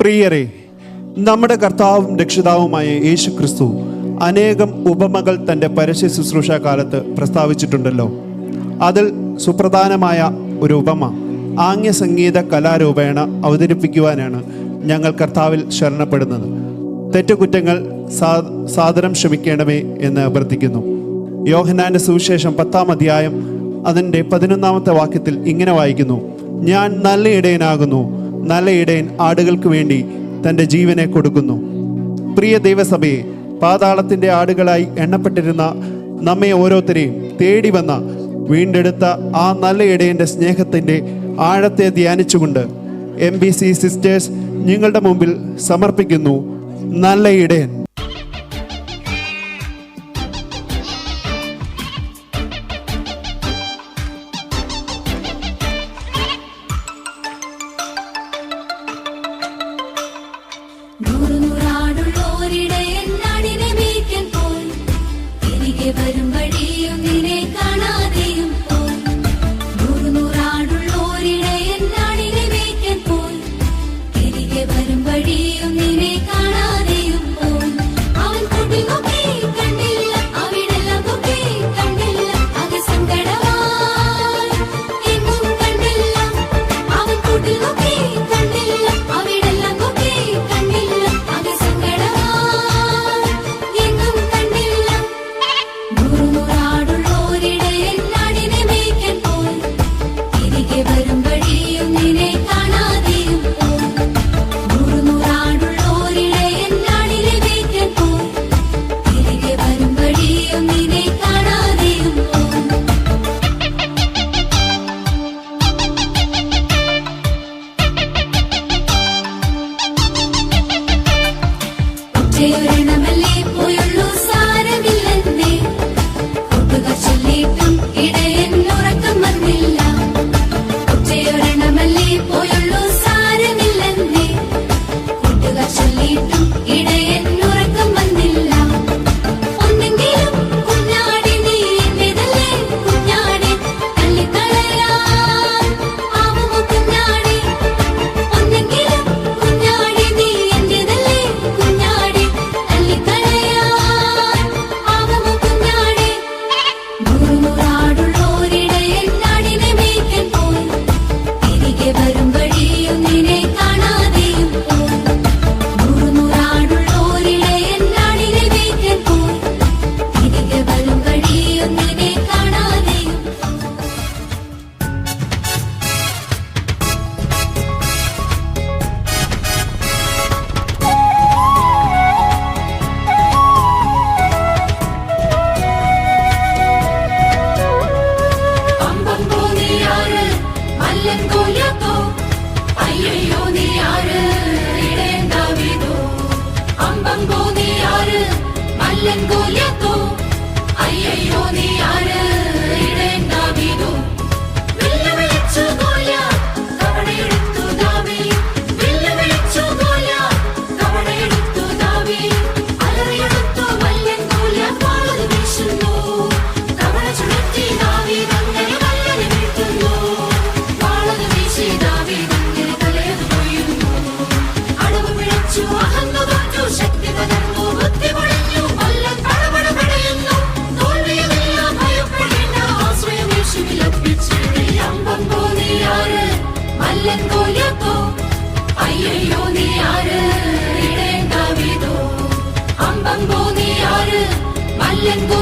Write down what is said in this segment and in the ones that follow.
പ്രിയരെ നമ്മുടെ കർത്താവും രക്ഷിതാവുമായ യേശു ക്രിസ്തു അനേകം ഉപമകൾ തന്റെ പരസ്യ ശുശ്രൂഷ കാലത്ത് പ്രസ്താവിച്ചിട്ടുണ്ടല്ലോ. അതിൽ സുപ്രധാനമായ ഒരു ഉപമ ആംഗ്യ സംഗീത കലാരൂപേണ അവതരിപ്പിക്കുവാനാണ് ഞങ്ങൾ കർത്താവിൽ ശരണപ്പെടുന്നത്. തെറ്റുകുറ്റങ്ങൾ സാ സാദരം എന്ന് അഭ്യർത്ഥിക്കുന്നു. യോഹനാന്റെ സുവിശേഷം പത്താം അധ്യായം അതിന്റെ പതിനൊന്നാമത്തെ വാക്യത്തിൽ ഇങ്ങനെ വായിക്കുന്നു. ഞാൻ നല്ല ഇടയനാകുന്നു നല്ല ഇടയൻ ആടുകൾക്ക് വേണ്ടി തന്റെ ജീവനെ കൊടുക്കുന്നു. പ്രിയ ദൈവസഭയെ പാതാളത്തിന്റെ ആടുകളായി എണ്ണപ്പെട്ടിരുന്ന നമ്മെ ഓരോരുത്തരെയും തേടി വന്ന വീണ്ടെടുത്ത ആ നല്ല ഇടയന്റെ സ്നേഹത്തിന്റെ ആഴത്തെ ധ്യാനിച്ചുകൊണ്ട് എം ബി സി സിസ്റ്റേഴ്സ് നിങ്ങളുടെ മുമ്പിൽ സമർപ്പിക്കുന്നു. നല്ല ഇടയൻ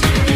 to